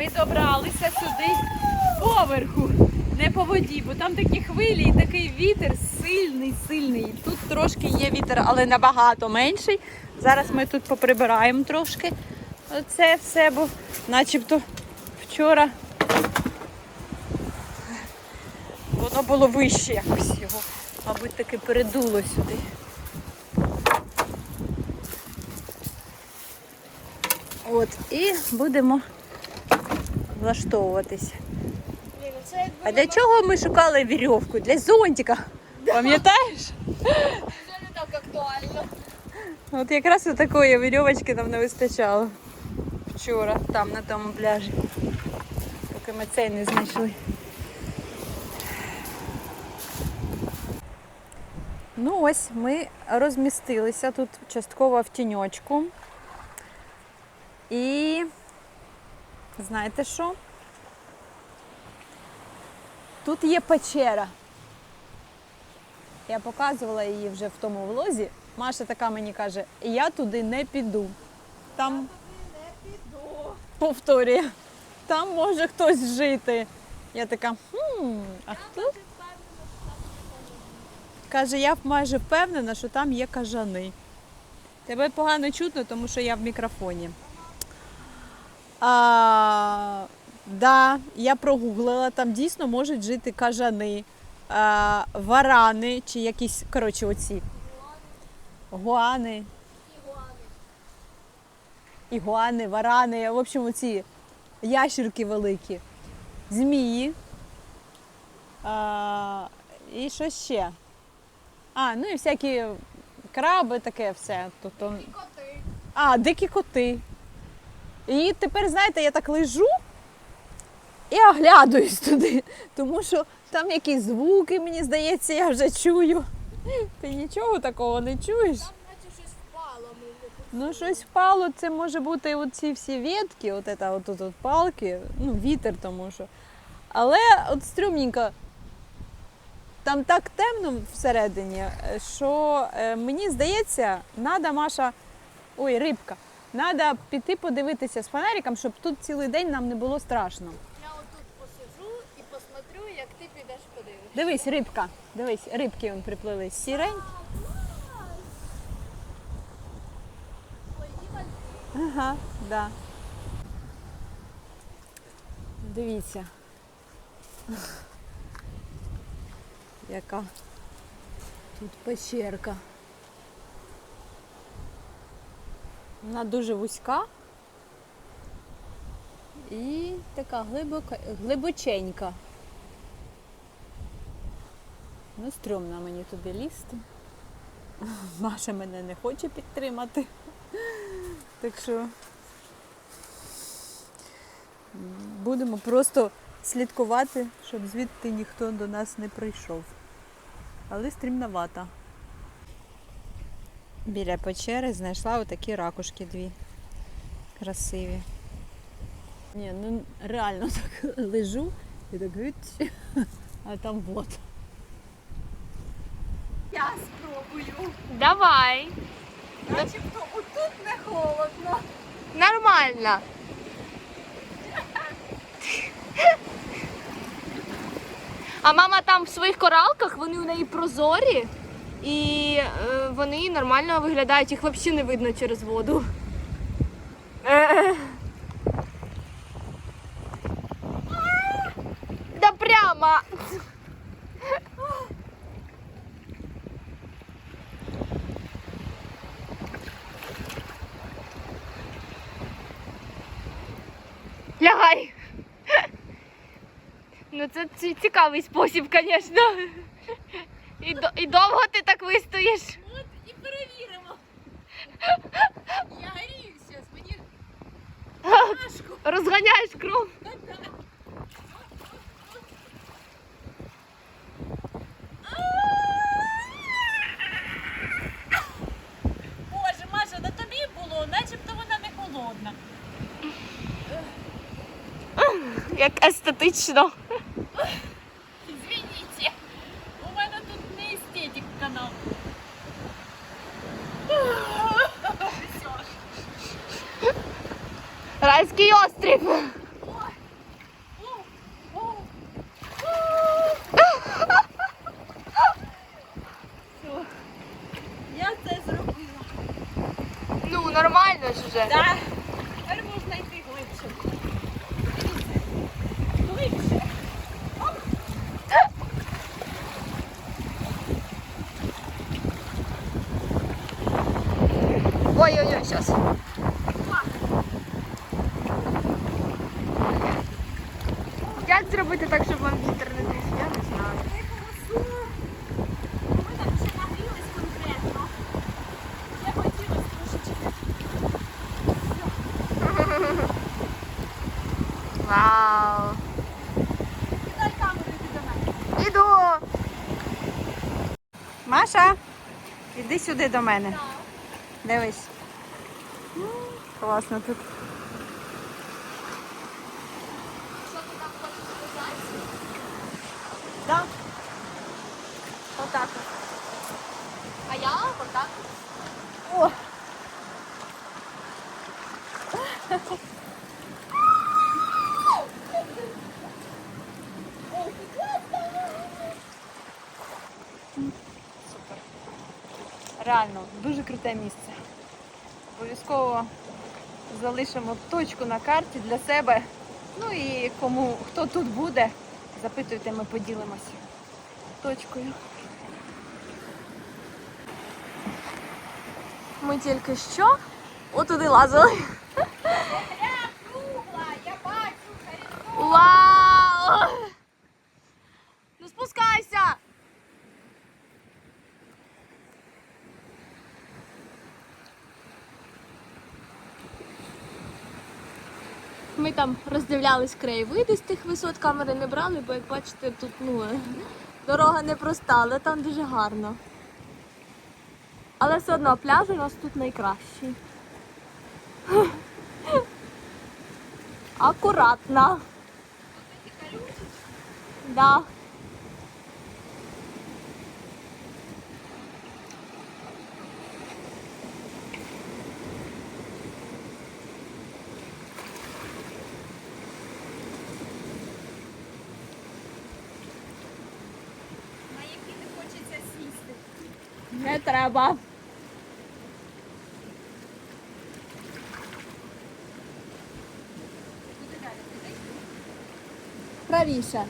Ми добралися сюди поверху, не по воді, бо там такі хвилі і такий вітер сильний, сильний. Тут трошки є вітер, але набагато менший. Зараз ми тут поприбираємо трошки оце все, бо начебто вчора воно було вище якось його. Мабуть, таки передуло сюди. От, і будемо це якби А для чого ми шукали вірьовку? Для зонтика. Пам'ятаєш? вже не так актуально. От якраз у такої вірьовочки нам не вистачало вчора, там на тому пляжі. Поки ми цей не знайшли. Ну ось ми розмістилися тут частково в тіньочку. І знаєте що? Тут є печера. Я показувала її вже в тому влозі. Маша така мені каже, я туди не піду. Там Не піду. повторює, там може хтось жити. Я така, хм, а хто? Каже, я майже впевнена, що там є кажани. Тебе погано чутно, тому що я в мікрофоні. А, да, я прогуглила, там дійсно можуть жити кажани, а, варани чи якісь, коротше, оці. Гуани. Ігуани, варани, в общем, оці ящерки великі, змії. А, і що ще? А, ну і всякі краби, таке все. Тобто, І коти. а, дикі коти. І тепер, знаєте, я так лежу і оглядуюсь туди, тому що там якісь звуки, мені здається, я вже чую. Ти нічого такого не чуєш? Там наче щось впало. Ну, щось впало, це може бути оці всі ветки, от это, от тут от палки, ну, вітер тому що. Але от стрімненько, там так темно всередині, е, що е, мені здається, треба, Маша, ой, рибка, треба піти подивитися з фонариком, щоб тут цілий день нам не було страшно. Я отут посижу і посмотрю, як ти підеш подивишся. Дивись, рибка, дивись, рибки вон приплили. Сірень. Ага, да. Дивіться. Яка тут печерка. Вона дуже вузька і така глибока, глибоченька. Ну, стрьомно мені туди лізти. Маша мене не хоче підтримати. Так що будемо просто слідкувати, щоб звідти ніхто до нас не прийшов. Але стрімновато. Біля печери знайшла отакі ракушки дві. Красиві. Ні, ну реально так лежу і так гить, а там вот. Я спробую. Давай. Начебто отут не холодно. Нормально. А мама там в своїх коралках, вони у неї прозорі і е, вони нормально виглядають, їх взагалі не видно через воду. Е. Да прямо. Лягай. Ну це цікавий спосіб, звісно. І, до- і довго ти так вистоїш? От і перевіримо. Я горію зараз, мені важко. Розганяєш кров. Боже, Маша, на тобі було, начебто вона не холодна. Як естетично. Извините, у мене тут не канал. Райський острів. Ой, вже. Так. Тепер можна йти глибше. Глибше. Ой-ой-ой, зараз. Як зробити так, щоб вам вітер не дув? Я не знаю. Ми там ще нагрілись конкретно. Я хотілося трошечки. Вау! Кидай камеру іди до мене. Іду! Маша, іди сюди до мене. Дивись. Класно тут. Що ти там хочеш сказати? Да. Отак. от. А я отак. О. Супер. Реально, круте місце. Обов'язково залишимо точку на карті для себе. Ну і кому хто тут буде, запитуйте, ми поділимося точкою. Ми тільки що отуди лазили. Кругла, я бачу, Вау! Ну спускайся! Ми там роздивлялись краєвиди з тих висот, камери не брали, бо як бачите, тут ну, дорога не проста, але там дуже гарно. Але все одно пляж у нас тут найкращий. Акуратно. Да. Не треба. Правіше.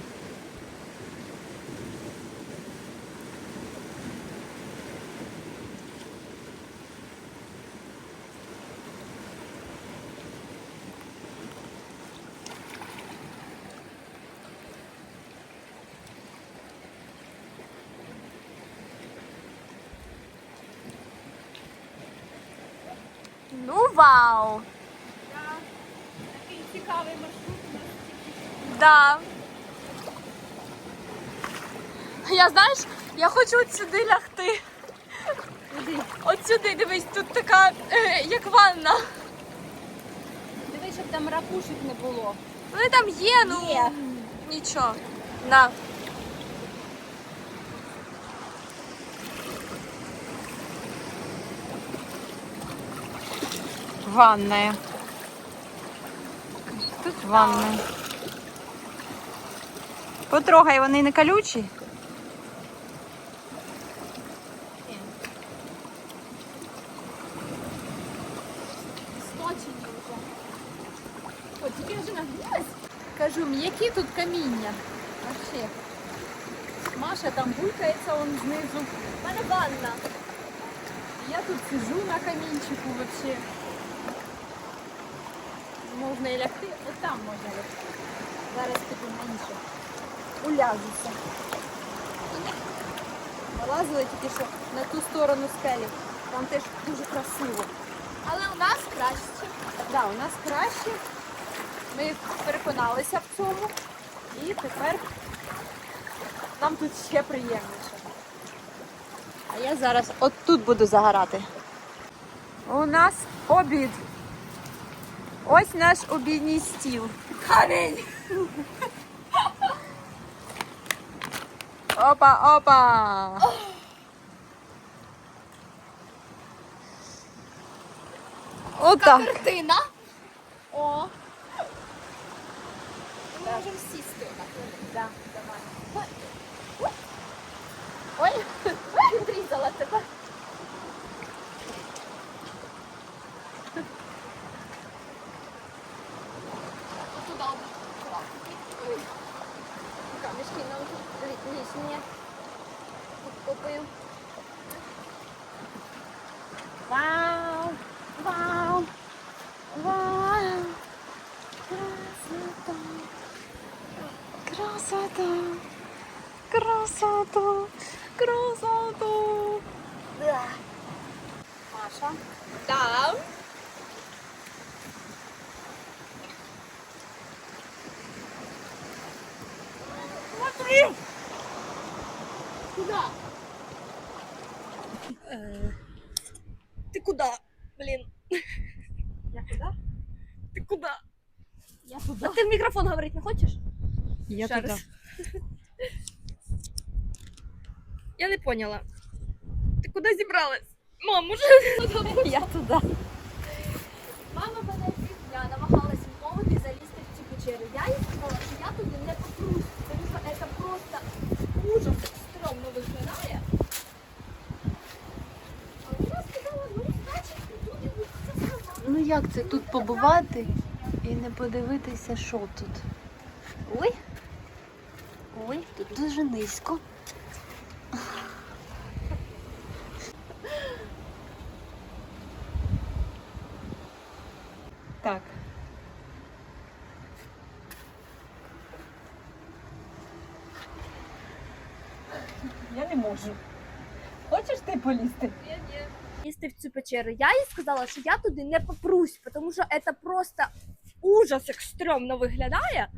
Ну вау! Такий цікавий маршрут у нас. Да. Я знаєш, я хочу от сюди лягти. От сюди, дивись, тут така, е, як ванна. Дивись, щоб там ракушек не було. Вони там є, ну Є. нічого. На. Ванная. Тут ванна. Потрогай, вони не колючі. Скочені вже. О, тільки вже нагрілась. Кажу, м'які тут каміння. Вообще. Маша там булькається он знизу. У мене ванна. Я тут сижу на камінчику вообще. Можна і лягти, от там можна лягти. Зараз піду менше. Уляжуся. Лазили тільки що на ту сторону скелі. Там теж дуже красиво. Але у нас краще. Да, у нас краще. Ми переконалися в цьому. І тепер нам тут ще приємніше. А я зараз от тут буду загорати. У нас обід. Ось наш обідній стіл. Камінь! Опа, опа! Отак. Картина. О. Ми можемо сісти. Да, давай. Ой, відрізала тебе. вишні купив. Вау! Вау! Вау! Красота! Красота! Красота! Красота! Маша. Там. Смотри! Куда? Ты куда? Блин. Я куда? Ты куда? Я туда. А ты в микрофон говорить не хочешь? Я Ще раз. Я не поняла. Ти куди зібралась? Мам, уже Я туди. Мама мене півдня намагалась вмовити залізти в цю печеру. Я їй сказала, як це тут побувати і не подивитися, що тут? Ой. Ой, тут дуже низько. Так. Я не можу. Хочеш ти полізти? Лізти в цю печеру. Я їй сказала, що я туди не попрусь, тому що це просто ужас, як стрьомно виглядає.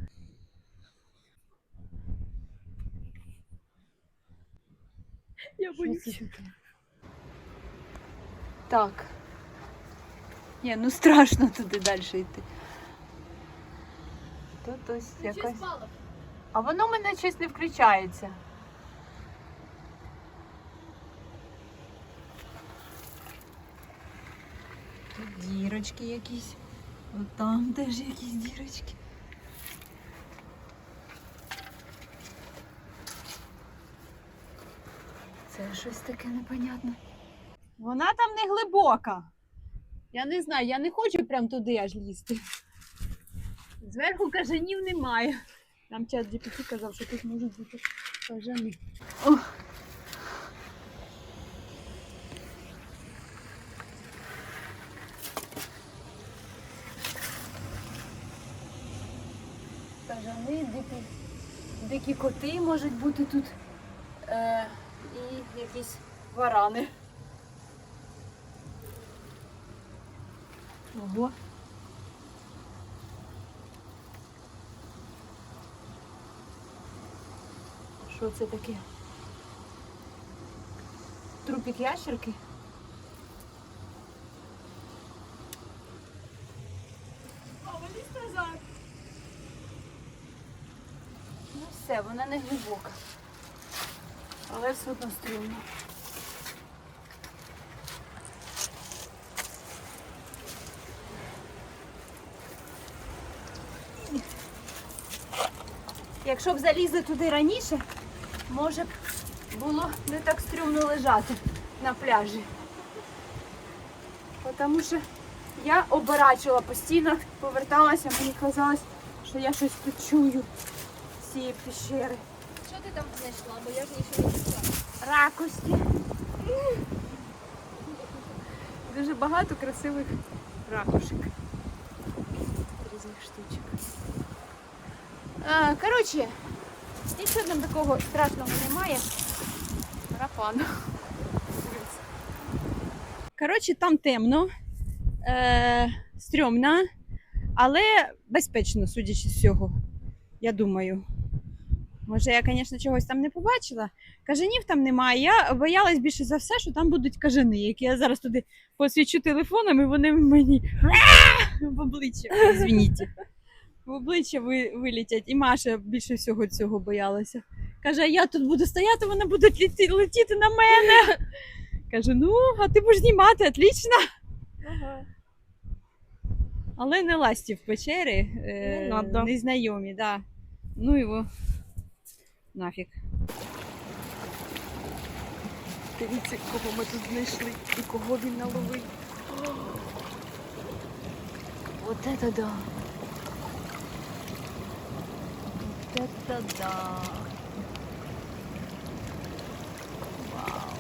Я боюсь. Так. Ні, ну страшно туди далі йти. Тут ось якось. А воно мене щось не включається. Дірочки якісь. От там теж якісь дірочки. Це щось таке непонятне. Вона там не глибока. Я не знаю, я не хочу прям туди аж лізти. Зверху кажанів немає. Нам чат GPT казав, що тут можуть бути кажани. О. Кажани, дикі, дикі коти можуть бути тут. Е, і якісь варани. Ого. Що це таке? Трупік ящерки? Ну все, вона не глибока. Але все одно стрімно. Якщо б залізли туди раніше, може б було не так стрімно лежати на пляжі. Тому що я оборачила постійно, поверталася, мені казалось, що я щось тут чую цієї пещери. Що ти там знайшла? Бо я ж нічого не знайшла. Ракості. Дуже багато красивих ракушек. Різних штучок. А, коротше, нічого там такого страшного немає. Марафон. Коротше, там темно, е, стрьомно, але безпечно, судячи з всього. Я думаю. Може, я, звісно, чогось там не побачила. Кажанів там немає. Я боялась більше за все, що там будуть кажани, які я зараз туди посвічу телефоном, і вони мені в обличчя. Звініть. В обличчя ви, вилітять. І Маша більше всього цього боялася. Каже, я тут буду стояти, вони будуть летіти на мене. Каже, ну, а ти будеш знімати, отлично. Ага. Але не ласті в печері, е, Не надо. незнайомі, да. Ну його нафіг. Дивіться, кого ми тут знайшли і кого він наловив. Вот это да. Вот это да. Вау.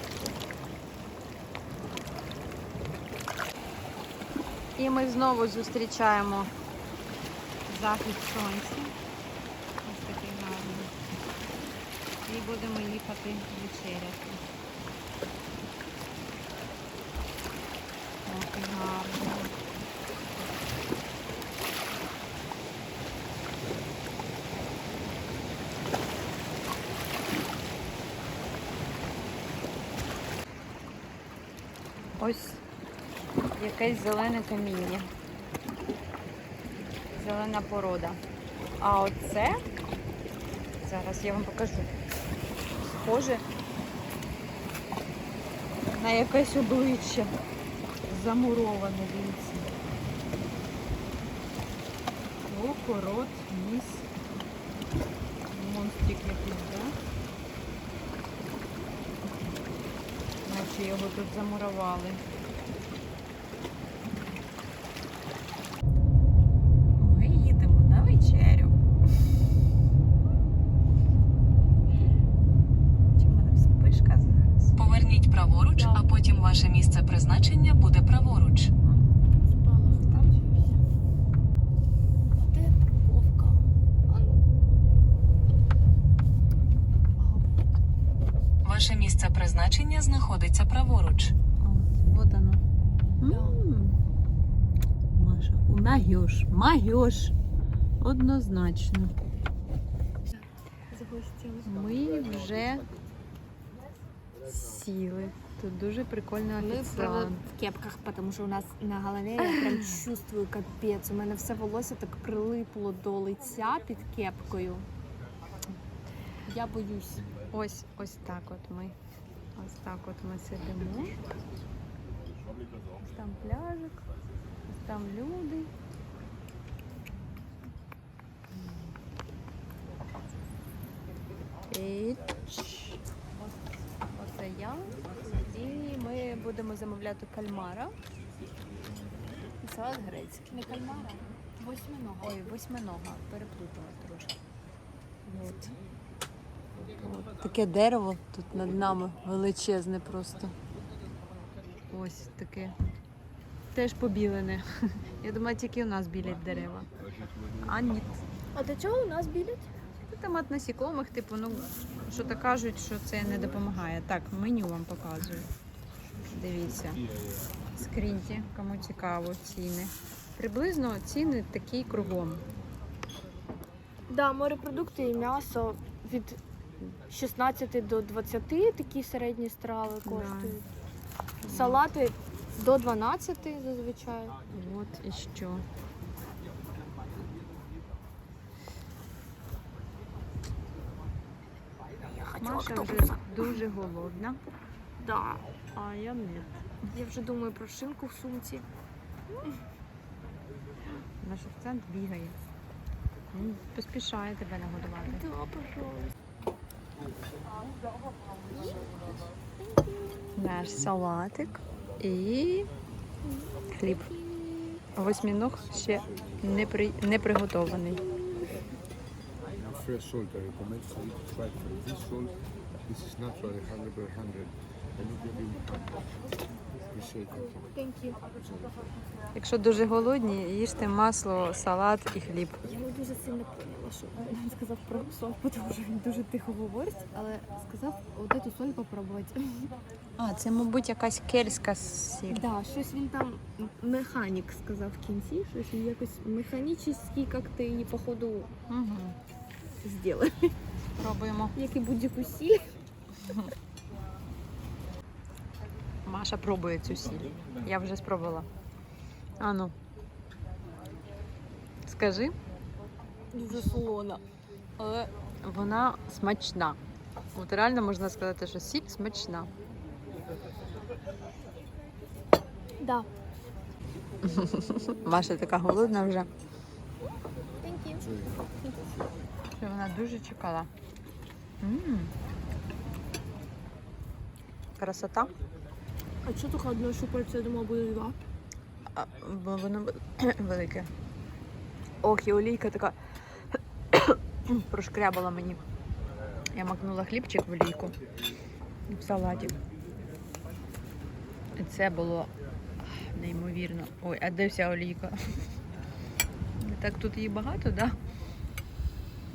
І ми знову зустрічаємо захід сонця. Ось такий гарний. І будемо їхати вечеряти. Ох, гарно. Ось якесь зелене каміння. Зелена порода. А оце, зараз я вам покажу, схоже на якесь обличчя замуроване вінці. Око, рот, ніс. Монстрик якийсь, да? Наче його тут замурували. Ми їдемо на вечерю. Чи в мене вспишка зараз? Поверніть праворуч, а потім ваше місце призначення буде праворуч. Спалах включився. А де парковка? А ну. Ваше місце призначення знаходиться праворуч. От, вот оно. Да. М. Маша, магіош, магіош. Однозначно. Ми вже сіли. Тут дуже прикольно Ми офіціант. правда в кепках, тому що у нас на голові я прям чувствую капець. У мене все волосся так прилипло до лиця під кепкою. Я боюсь. Ось, ось так от ми. Ось так от ми сидимо. Ось там пляжик, ось там люди. І. Оце я. І ми будемо замовляти кальмара. І салат грецький. Не кальмара. Восьминога. Ой, восьминога, переплутала трошки. От. От. Таке дерево тут над нами величезне просто. Ось таке. Теж побілене. Я думаю, тільки у нас білять дерева. А ні. А до чого у нас білять? Там от насікомих, типу, ну, що то кажуть, що це не допомагає. Так, меню вам показую. Дивіться. Скріньте, кому цікаво, ціни. Приблизно ціни такі кругом. Да, морепродукти і м'ясо від 16 до 20 такі середні страви коштують. Салати до 12 зазвичай. От і що. Я хочу Маша вже дуже голодна, Да. а я не. Я вже думаю про шинку в сумці. Наш офіціант бігає. Він поспішає тебе нагодувати. Да, пожалуйста. Наш салатик і хліб. Восьміног ще не, при... не приготований. Fresh salt. I recommend for you to try from this salt. This is natural, 100 per 100. And it will be appreciate it. Thank you. Якщо дуже голодні, їжте масло, салат і хліб. Я не дуже сильно поняла, що він сказав про соль, тому що він дуже тихо говорить, але сказав от цю соль попробувати. А, це, мабуть, якась кельтська сіль. Да, щось він там механік сказав в кінці, щось він якось механічний, як ти її походу Угу. Зробили. Пробуємо. Як і будь-яку сіль. Маша пробує цю сіль. Я вже спробувала. Ану. Скажи, Дуже солона. але вона смачна. От реально можна сказати, що сіль смачна. Да. Маша така голодна вже, Thank you. Вона дуже чекала. м Красота. А що тільки одне шупальце, я думала, буде два. А, бо воно велике. Ох, і олійка така прошкрябала мені. Я макнула хлібчик в олійку в салаті. І це було неймовірно. Ой, а де вся олійка? Так тут її багато, так? Да?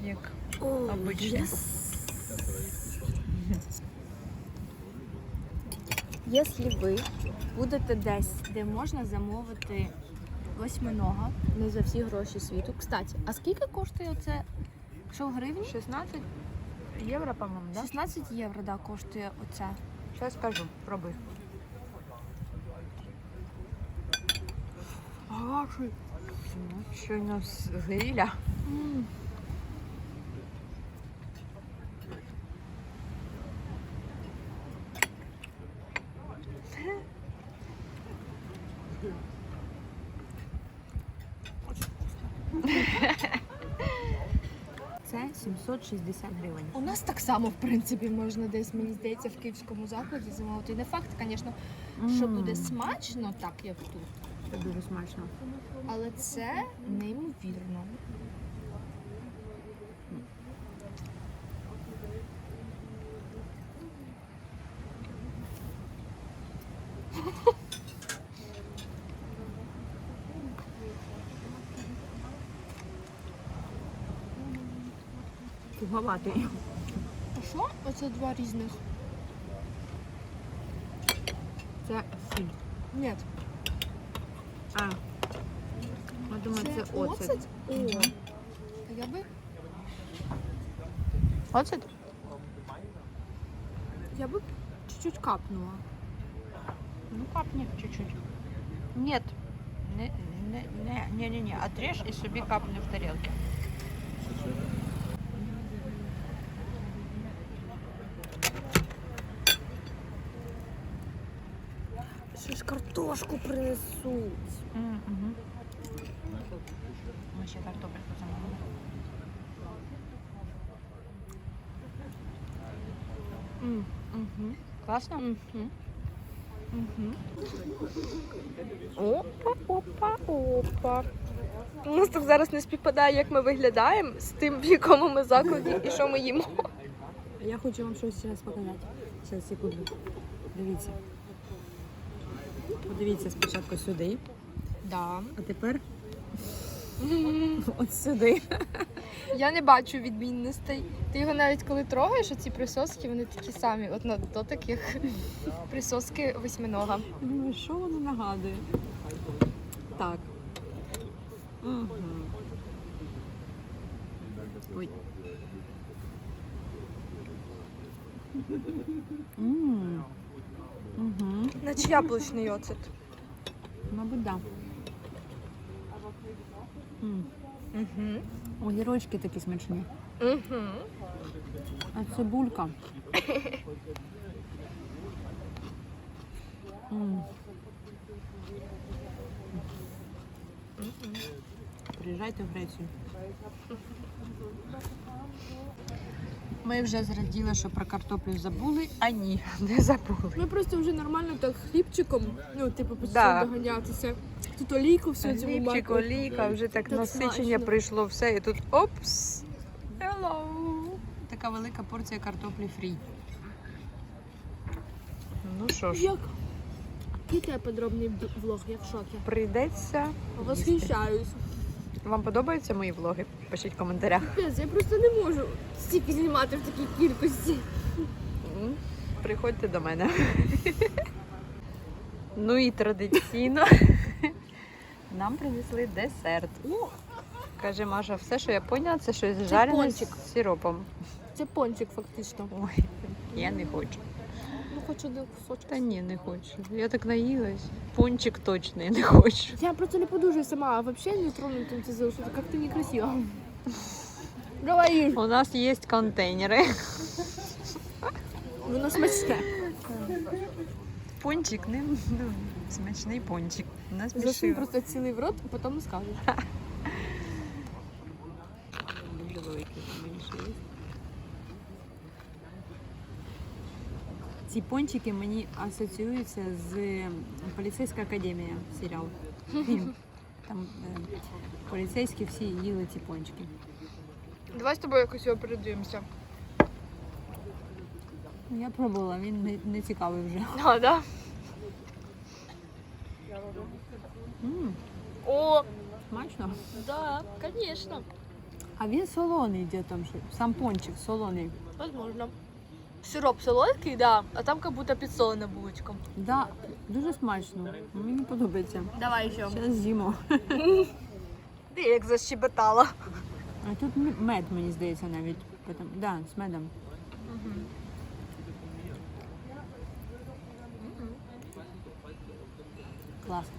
Як Обычно. Якщо ви будете десь, де можна замовити восьминога, не за всі гроші світу. Кстати, а скільки коштує це? Що в гривні? 16 євро, по-моєму, да? 16 євро, да, коштує оце. Зараз скажу, пробуй. Що у нас гриля. Це 760 гривень. У нас так само, в принципі, можна десь, мені здається, в київському закладі замовити. І не факт, звісно, що буде смачно, так як тут. Це дуже смачно. Але це неймовірно. Туговатий. А що? Оце два різних. Це сіль. Ні, А. Я думаю, це, оцет. О, а я би, Оцет? я би чуть-чуть капнула. Ну, капни чуть-чуть. Нет. Не, не, не, не, не, не. Отрежь і собі капни в тарілки. Ще картошку принесуть. Угу. Ми ще картопельку замовили. Угу. Класно? Угу. Угу. Опа, опа, опа. У нас так зараз не співпадає, як ми виглядаємо з тим, в якому ми закладі і що ми їмо. Я хочу вам щось зараз показати. Зараз, секунду. Дивіться. Подивіться спочатку сюди, Да. а тепер от сюди. Я не бачу відмінностей. Ти його навіть коли трогаєш, оці присоски, вони такі самі. От на дотик, як присоски восьминога. Думаю, що воно нагадує? Так. Угу. Ой. Мм. Угу. Наче яблучний оцет. Мабуть, да. М. Угу. Огірочки такі смачні. Угу. А цибулька. М. Приїжджайте в Грецію. Ми вже зраділи, що про картоплю забули, а ні, не забули. Ми просто вже нормально так хлібчиком, ну, типу, почали Да. доганятися. Тут олійку все цьому Хлібчик, олійка, вже так, Так насичення смачно. прийшло все, і тут опс. Hello. Така велика порція картоплі фрі. Ну що ж, Як? Який тебе подробний б- влог, я в шокі. прийдеться. Восхищаюсь. Вам подобаються мої влоги? Пишіть в коментарях. Капець, я просто не можу стільки знімати в такій кількості. Приходьте до мене. Ну і традиційно нам принесли десерт. Каже Маша, все, що я поняла, це щось жарене пончик. з сиропом. Це пончик, фактично. Ой, я не хочу. Ну, хоч один кусочок. Та ні, не хочу. Я так наїлась. Пончик точно я не хочу. Я просто не подужаю сама, а взагалі не тронутым це залишити. Как-то некрасиво. Говори. У нас є контейнери. Воно смачне. Пончик, не ну, смачний пончик. У нас Засунь просто цілий в рот, а потім скажеш. Ці пончики мені асоціюються з поліцейська академія серіал. Фільм. Там е, поліцейські всі їли ці пончики. Давай з тобою якось його передивимося. Я пробувала, він не, не цікавий вже. А, да? М, О, смачно. да, конечно. А він солоний, де там що? Сам пончик солоний. Возможно. Сироп солодкий, да, а там як будто підсолена булочка. Да, дуже смачно. Мені подобається. Давай ще. Зараз з'їмо. Ти як защебетала. А тут мед, мені здається, навіть. Потім, да, з медом. Класно.